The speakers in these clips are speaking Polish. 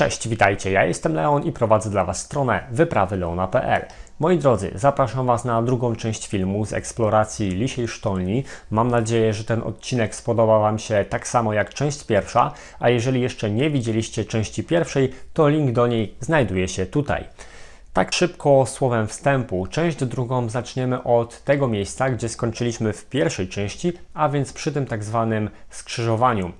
Cześć, witajcie. Ja jestem Leon i prowadzę dla Was stronę wyprawyleona.pl. Moi drodzy, zapraszam Was na drugą część filmu z eksploracji Lisiej Sztolni. Mam nadzieję, że ten odcinek spodoba Wam się tak samo jak część pierwsza, a jeżeli jeszcze nie widzieliście części pierwszej, to link do niej znajduje się tutaj. Tak szybko słowem wstępu, część drugą zaczniemy od tego miejsca, gdzie skończyliśmy w pierwszej części, a więc przy tym tak zwanym skrzyżowaniu.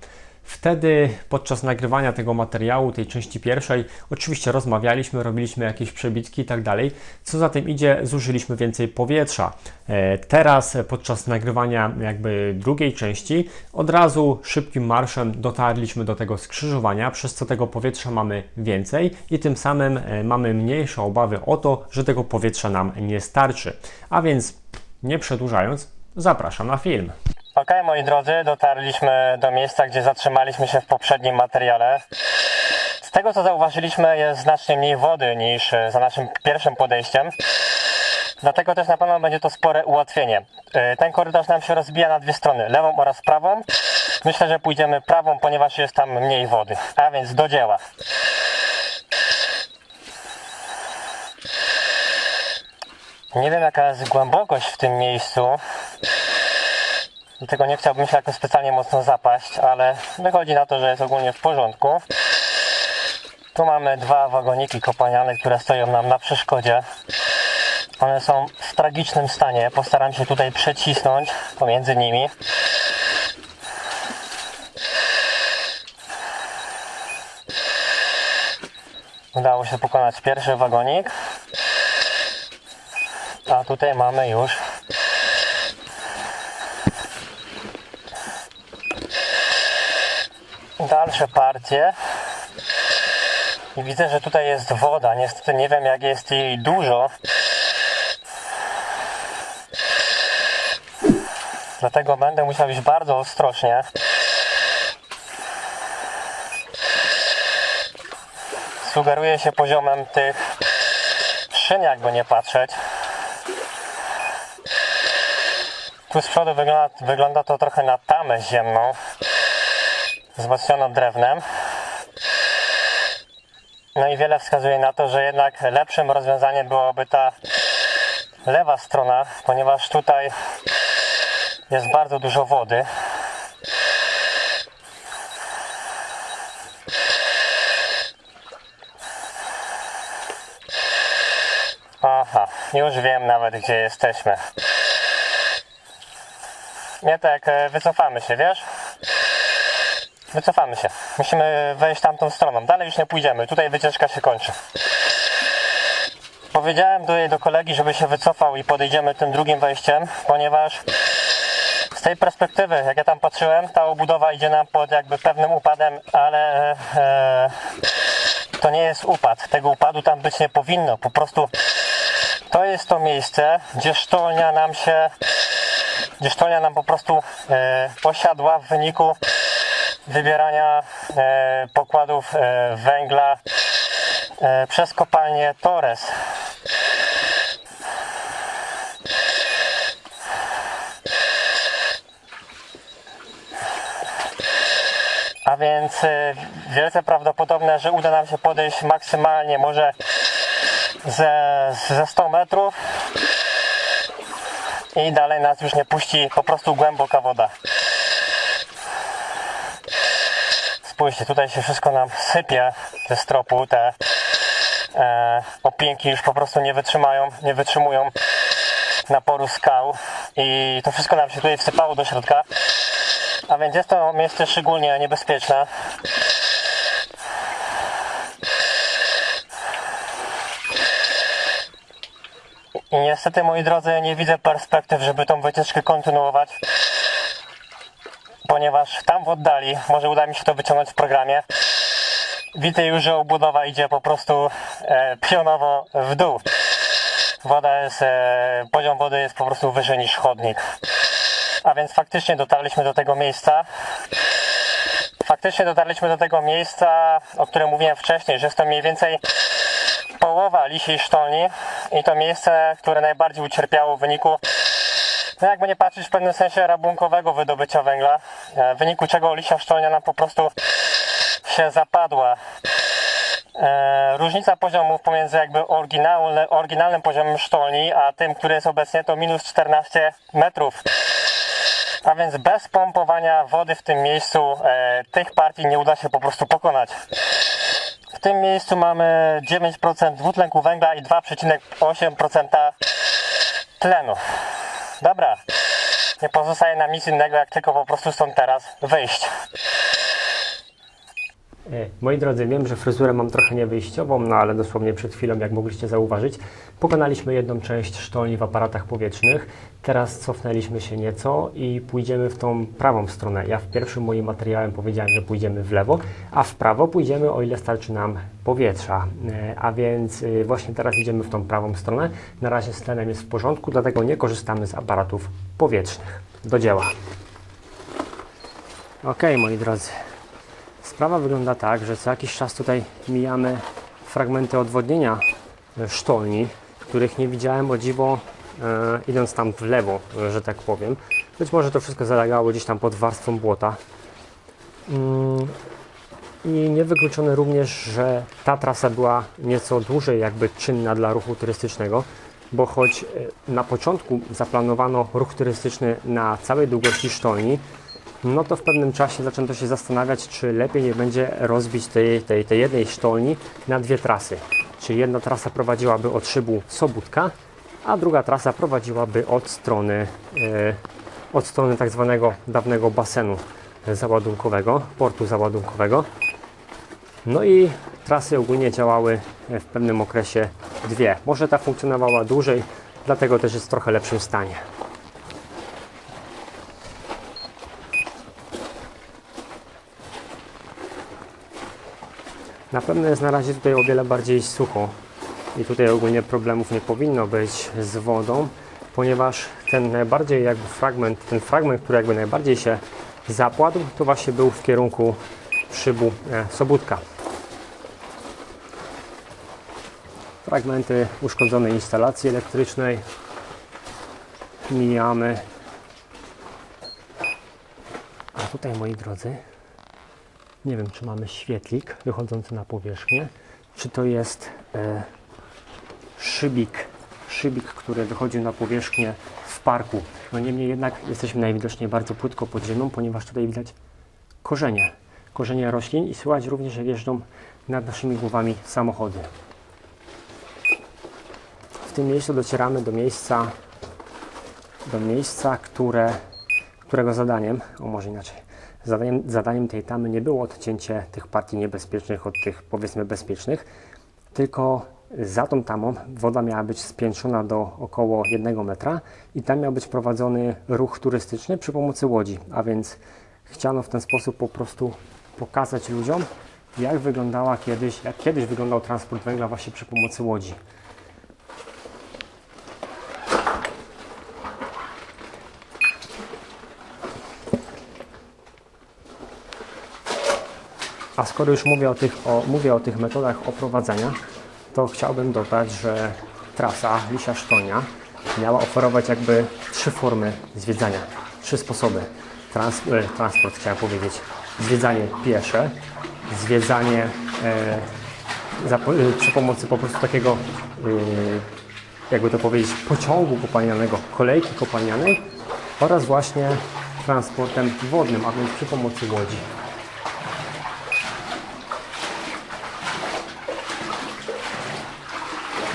Wtedy podczas nagrywania tego materiału, tej części pierwszej, oczywiście rozmawialiśmy, robiliśmy jakieś przebitki i tak dalej. Co za tym idzie, zużyliśmy więcej powietrza. E, Teraz podczas nagrywania jakby drugiej części od razu szybkim marszem dotarliśmy do tego skrzyżowania, przez co tego powietrza mamy więcej i tym samym e, mamy mniejsze obawy o to, że tego powietrza nam nie starczy. A więc nie przedłużając, zapraszam na film. Ok, moi drodzy, dotarliśmy do miejsca, gdzie zatrzymaliśmy się w poprzednim materiale. Z tego co zauważyliśmy, jest znacznie mniej wody niż e, za naszym pierwszym podejściem. Dlatego też na pewno będzie to spore ułatwienie. E, Ten korytarz nam się rozbija na dwie strony, lewą oraz prawą. Myślę, że pójdziemy prawą, ponieważ jest tam mniej wody. A więc do dzieła. Nie wiem jaka jest głębokość w tym miejscu. Dlatego nie chciałbym się jakoś specjalnie mocno zapaść, ale wychodzi na to, że jest ogólnie w porządku. Tu mamy dwa wagoniki kopalniane, które stoją nam na przeszkodzie. One są w tragicznym stanie. Postaram się tutaj przecisnąć pomiędzy nimi. Udało się pokonać pierwszy wagonik. A tutaj mamy już dalsze partie. I widzę, że tutaj jest woda. Niestety nie wiem, jak jest jej dużo. Dlatego będę musiał iść bardzo ostrożnie. Sugeruje się poziomem tych szyn, jakby nie patrzeć. Tu z przodu wygląda, wygląda to trochę na tamę ziemną wzmocniono drewnem. No i wiele wskazuje na to, że jednak lepszym rozwiązaniem byłoby ta lewa strona, ponieważ tutaj jest bardzo dużo wody. Aha, już wiem nawet gdzie jesteśmy. Nie tak, e, wycofamy się, wiesz? Wycofamy się. Musimy wejść tamtą stroną. Dalej już nie pójdziemy. Tutaj wycieczka się kończy. Powiedziałem tutaj do kolegi, żeby się wycofał i podejdziemy tym drugim wejściem, ponieważ z tej perspektywy, jak ja tam patrzyłem, ta obudowa idzie nam pod jakby pewnym upadem, ale e, to nie jest upad. Tego upadu tam być nie powinno. Po prostu to jest to miejsce, gdzie sztolnia nam się, gdzie sztolnia nam po prostu e, posiadła w wyniku wybierania e, pokładów e, węgla e, przez kopalnię Torres. A więc wielce prawdopodobne, że uda nam się podejść maksymalnie może ze, ze 100 metrów i dalej nas już nie puści po prostu głęboka woda. Spójrzcie, tutaj się wszystko nam sypie ze stropu, te e, opinki już po prostu nie wytrzymają, nie wytrzymują naporu skał i to wszystko nam się tutaj wsypało do środka. A więc jest to miejsce szczególnie niebezpieczne. I niestety, moi drodzy, nie widzę perspektyw, żeby tą wycieczkę kontynuować ponieważ tam w oddali, może uda mi się to wyciągnąć w programie, widzę już, że obudowa idzie po prostu e, pionowo w dół. Woda jest, e, poziom wody jest po prostu wyżej niż chodnik. A więc faktycznie dotarliśmy do tego miejsca. Faktycznie dotarliśmy do tego miejsca, o którym mówiłem wcześniej, że jest to mniej więcej połowa lisiej sztolni i to miejsce, które najbardziej ucierpiało w wyniku no jakby nie patrzeć w pewnym sensie rabunkowego wydobycia węgla, e, w wyniku czego lisia sztolnia nam po prostu się zapadła. E, różnica poziomów pomiędzy jakby oryginalne, oryginalnym poziomem sztolni, a tym, który jest obecnie, to minus 14 metrów. A więc bez pompowania wody w tym miejscu e, tych partii nie uda się po prostu pokonać. W tym miejscu mamy 9% dwutlenku węgla i 2,8% tlenu. Dobra, nie pozostaje nam nic innego, jak tylko po prostu stąd teraz wyjść. E, Moi drodzy, wiem, że fryzurę mam trochę niewyjściową, no ale dosłownie przed chwilą, jak mogliście zauważyć, pokonaliśmy jedną część sztolni w aparatach powietrznych. Teraz cofnęliśmy się nieco i pójdziemy w tą prawą stronę. Ja w pierwszym moim materiałem powiedziałem, że pójdziemy w lewo, a w prawo pójdziemy, o ile starczy nam powietrza. E, A więc y, właśnie teraz idziemy w tą prawą stronę. Na razie z tlenem jest w porządku, dlatego nie korzystamy z aparatów powietrznych. Do dzieła. Ok, moi drodzy. Sprawa wygląda tak, że co jakiś czas tutaj mijamy fragmenty odwodnienia e, sztolni, których nie widziałem o dziwo e, idąc tam w lewo, że tak powiem. Być może to wszystko zalegało gdzieś tam pod warstwą błota. Mm, I niewykluczone również, że ta trasa była nieco dłużej jakby czynna dla ruchu turystycznego, bo choć e, na początku zaplanowano ruch turystyczny na całej długości sztolni, no to w pewnym czasie zaczęto się zastanawiać, czy lepiej nie będzie rozbić tej, tej, tej jednej sztolni na dwie trasy. Czyli jedna trasa prowadziłaby od szybu Sobótka, a druga trasa prowadziłaby od strony, e, od strony tak zwanego dawnego basenu załadunkowego, portu załadunkowego. No i trasy ogólnie działały w pewnym okresie dwie. Może ta funkcjonowała dłużej, dlatego też jest w trochę lepszym stanie. Na pewno jest na razie tutaj o wiele bardziej sucho i tutaj ogólnie problemów nie powinno być z wodą, ponieważ ten najbardziej jakby fragment, ten fragment, który jakby najbardziej się zapładł, to właśnie był w kierunku szybu e, Sobótka. Fragmenty uszkodzonej instalacji elektrycznej mijamy. A tutaj moi drodzy, nie wiem, czy mamy świetlik wychodzący na powierzchnię, czy to jest e, szybik, szybik, który wychodził na powierzchnię w parku. No niemniej jednak jesteśmy najwidoczniej bardzo płytko pod ziemią, ponieważ tutaj widać korzenie, korzenie roślin i słychać również, że nad naszymi głowami samochody. W tym miejscu docieramy do miejsca, do miejsca, które, którego zadaniem, o może inaczej, Zadaniem, zadaniem tej tamy nie było odcięcie tych partii niebezpiecznych od tych powiedzmy bezpiecznych, tylko za tą tamą woda miała być spiętrzona do około 1 metra i tam miał być prowadzony ruch turystyczny przy pomocy łodzi, a więc chciano w ten sposób po prostu pokazać ludziom, jak wyglądała kiedyś, jak kiedyś wyglądał transport węgla właśnie przy pomocy łodzi. A skoro już mówię o tych, o, mówię o tych metodach oprowadzenia, to chciałbym dodać, że trasa Lisia Sztonia miała oferować jakby trzy formy zwiedzania, trzy sposoby. Trans, e, transport chciałem powiedzieć, zwiedzanie piesze, zwiedzanie e, za, e, przy pomocy po prostu takiego, e, jakby to powiedzieć, pociągu kopalnianego, kolejki kopalnianej oraz właśnie transportem wodnym, a więc przy pomocy łodzi.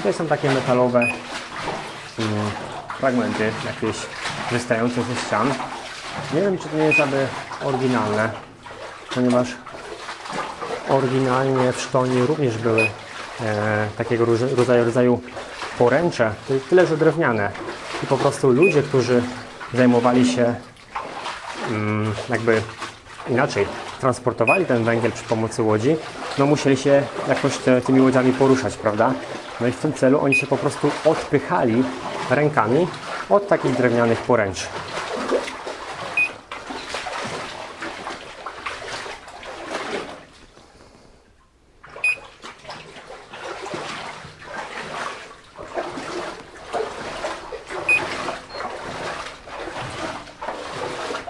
Tutaj są takie metalowe fragmenty, jakieś wystające ze ścian. Nie wiem, czy to nie jest aby oryginalne, ponieważ oryginalnie w sztoni również były e, takiego rodzaju, rodzaju poręcze, ty- tyle że drewniane. I po prostu ludzie, którzy zajmowali się mm, jakby inaczej, transportowali ten węgiel przy pomocy łodzi, no musieli się jakoś te, tymi łodziami poruszać, prawda? No i w tym celu oni się po prostu odpychali rękami od takich drewnianych poręczy.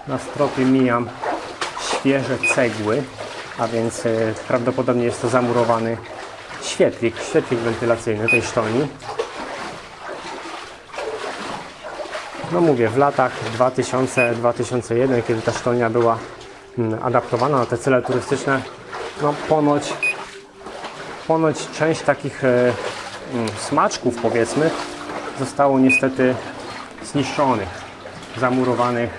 Na stropie mijam świeże cegły, a więc e, prawdopodobnie jest to zamurowany świetlik, świetlik wentylacyjny tej sztolni. No mówię, w latach 2000-2001, kiedy ta sztolnia była mm, adaptowana na te cele turystyczne, no ponoć, ponoć część takich e, mm, smaczków powiedzmy zostało niestety zniszczonych, zamurowanych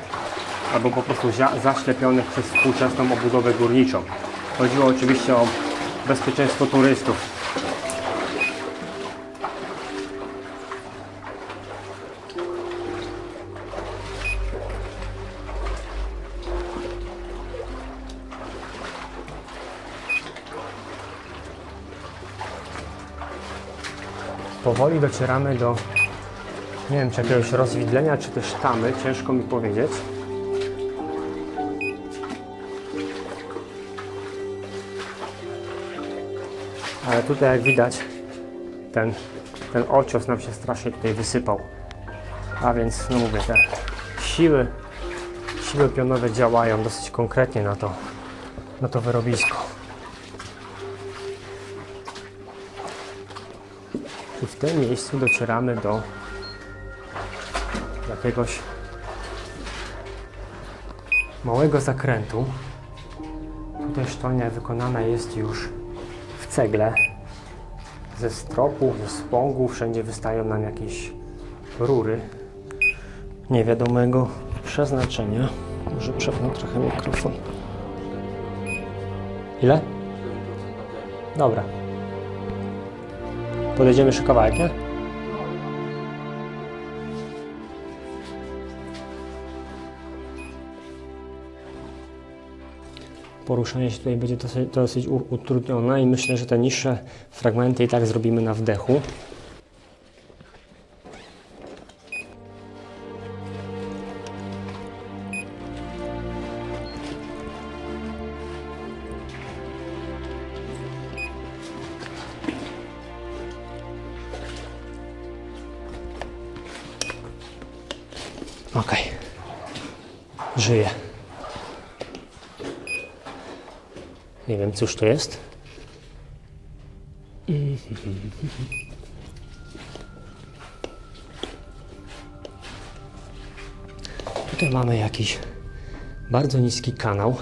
albo po prostu zaślepionych przez współczesną obudowę górniczą. Chodziło oczywiście o bezpieczeństwo turystów. Powoli docieramy do, nie wiem, czy jakiegoś rozwidlenia, czy też tamy, ciężko mi powiedzieć. Ale tutaj jak widać, ten, ten ocios nam się strasznie tutaj wysypał. A więc, no mówię, te siły, siły pionowe działają dosyć konkretnie na to, na to wyrobisko. I w tym miejscu docieramy do jakiegoś małego zakrętu. Tutaj sztolnia wykonana jest już w cegle. Ze stropu, ze spągu, wszędzie wystają nam jakieś rury niewiadomego przeznaczenia. Może przepnę trochę mikrofon. Ile? Dobra. Podejdziemy jeszcze kawałek, nie? Poruszanie się tutaj będzie dosyć, dosyć utrudnione i myślę, że te niższe fragmenty i tak zrobimy na wdechu. Cóż to jest. Tutaj mamy jakiś bardzo niski kanał.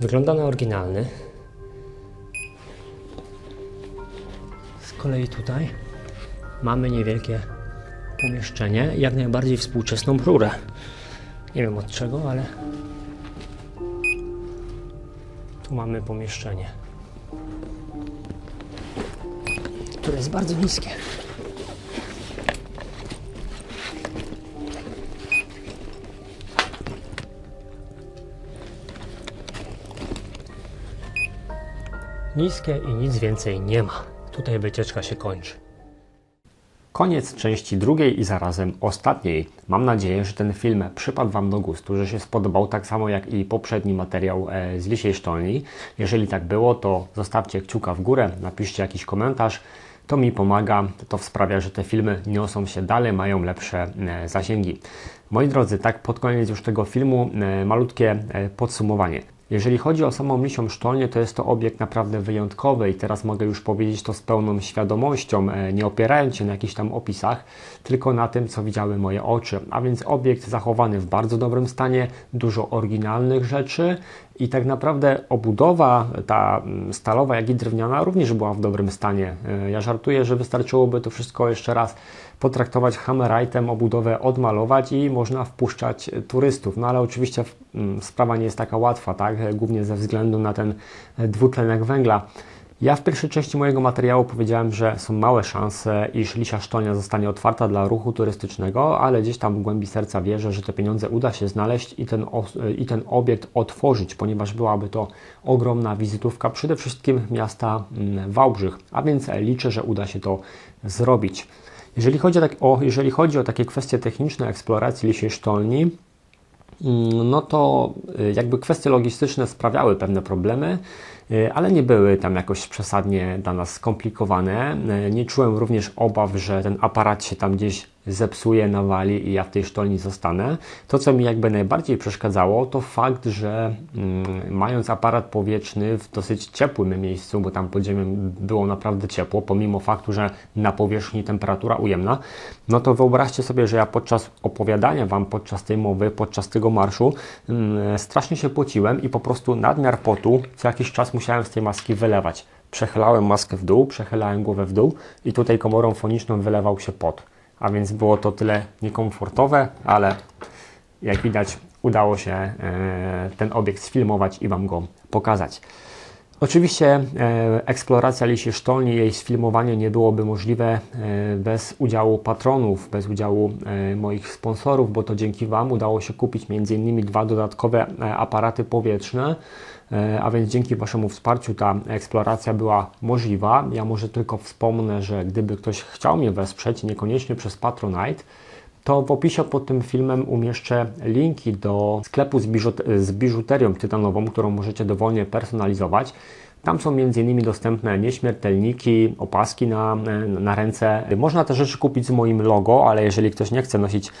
Wygląda na oryginalny. Z kolei tutaj mamy niewielkie pomieszczenie, jak najbardziej współczesną rurę. Nie wiem od czego, ale tu mamy pomieszczenie, które jest bardzo niskie. Niskie i nic więcej nie ma. Tutaj wycieczka się kończy. Koniec części drugiej i zarazem ostatniej. Mam nadzieję, że ten film przypadł Wam do gustu, że się spodobał tak samo jak i poprzedni materiał e, z Lisiej Sztolni. Jeżeli tak było, to zostawcie kciuka w górę, napiszcie jakiś komentarz. To mi pomaga, to sprawia, że te filmy niosą się dalej, mają lepsze e, zasięgi. Moi drodzy, tak pod koniec już tego filmu e, malutkie podsumowanie. Jeżeli chodzi o samą lisią sztolnię, to jest to obiekt naprawdę wyjątkowy i teraz mogę już powiedzieć to z pełną świadomością, e, nie opierając się na jakichś tam opisach, tylko na tym, co widziały moje oczy. A więc obiekt zachowany w bardzo dobrym stanie, dużo oryginalnych rzeczy i tak naprawdę obudowa, ta mm, stalowa, jak i drewniana, również była w dobrym stanie. E, Ja żartuję, że wystarczyłoby to wszystko jeszcze raz potraktować hammerite'em, obudowę odmalować i można wpuszczać e, turystów. No ale oczywiście mm, sprawa nie jest taka łatwa, tak? E, Głównie ze względu na ten e, dwutlenek węgla. Ja w pierwszej części mojego materiału powiedziałem, że są małe szanse, iż Lisia Sztolnia zostanie otwarta dla ruchu turystycznego, ale gdzieś tam w głębi serca wierzę, że te pieniądze uda się znaleźć i ten, os- i ten obiekt otworzyć, ponieważ byłaby to ogromna wizytówka przede wszystkim miasta mm, Wałbrzych, a więc e, liczę, że uda się to zrobić. Jeżeli chodzi o, tak, o, jeżeli chodzi o takie kwestie techniczne eksploracji Lisiej Sztolni, Mm, no to y, jakby kwestie logistyczne sprawiały pewne problemy, y, ale nie były tam jakoś przesadnie dla nas skomplikowane. Y, Nie czułem również obaw, że ten aparat się tam gdzieś zepsuje, nawali i ja w tej sztolni zostanę. To, co mi jakby najbardziej przeszkadzało, to fakt, że mm, mając aparat powietrzny w dosyć ciepłym miejscu, bo tam pod ziemią było naprawdę ciepło, pomimo faktu, że na powierzchni temperatura ujemna, no to wyobraźcie sobie, że ja podczas opowiadania Wam, podczas tej mowy, podczas tego marszu, mm, strasznie się pociłem i po prostu nadmiar potu co jakiś czas musiałem z tej maski wylewać. Przechylałem maskę w dół, przechylałem głowę w dół i tutaj komorą foniczną wylewał się pot. A więc było to tyle niekomfortowe, ale jak widać udało się e, ten obiekt sfilmować i Wam go pokazać. Oczywiście e, eksploracja lisiej sztolni, jej sfilmowanie nie byłoby możliwe e, bez udziału patronów, bez udziału moich sponsorów, bo to dzięki Wam udało się kupić m.in. dwa dodatkowe aparaty powietrzne, a więc dzięki Waszemu wsparciu ta eksploracja była możliwa. Ja może tylko wspomnę, że gdyby ktoś chciał mnie wesprzeć, niekoniecznie przez Patronite, to w opisie pod tym filmem umieszczę linki do sklepu z, biżut- z biżuterią tytanową, którą możecie dowolnie personalizować. Tam są m.in. dostępne nieśmiertelniki, opaski na, na ręce. Można te rzeczy kupić z moim logo, ale jeżeli ktoś nie chce nosić e,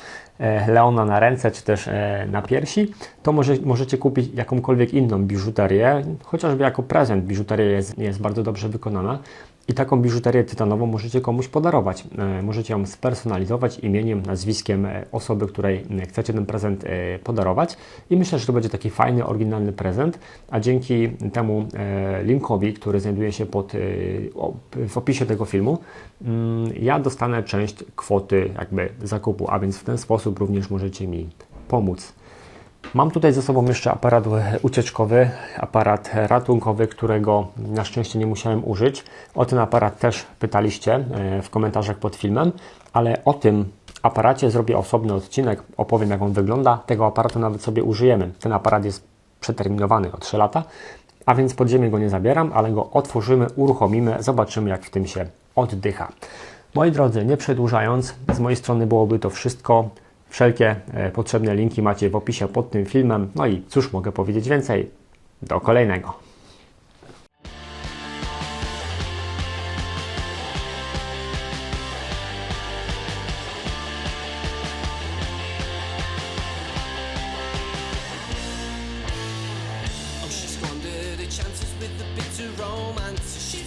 Leona na ręce czy też e, na piersi, to może, możecie kupić jakąkolwiek inną biżuterię, chociażby jako prezent. Biżuteria jest, jest bardzo dobrze wykonana. I taką biżuterię tytanową możecie komuś podarować. E, Możecie ją spersonalizować imieniem, nazwiskiem e, osoby, której e, chcecie ten prezent podarować. I myślę, że to będzie taki fajny, oryginalny prezent. A dzięki temu linkowi, który znajduje się pod, w opisie tego filmu, mm, ja dostanę część kwoty jakby zakupu, a więc w ten sposób również możecie mi pomóc. Mam tutaj ze sobą jeszcze aparat ucieczkowy, aparat ratunkowy, którego na szczęście nie musiałem użyć. O ten aparat też pytaliście e, w komentarzach pod filmem, ale o tym aparacie zrobię osobny odcinek, opowiem jak on wygląda. Tego aparatu nawet sobie użyjemy. Ten aparat jest przeterminowany o 3 lata, a więc pod ziemię go nie zabieram, ale go otworzymy, uruchomimy, zobaczymy jak w tym się oddycha. Moi drodzy, nie przedłużając, z mojej strony byłoby to wszystko. Wszelkie e, potrzebne linki macie w opisie pod tym filmem. No i cóż mogę powiedzieć więcej? Do kolejnego.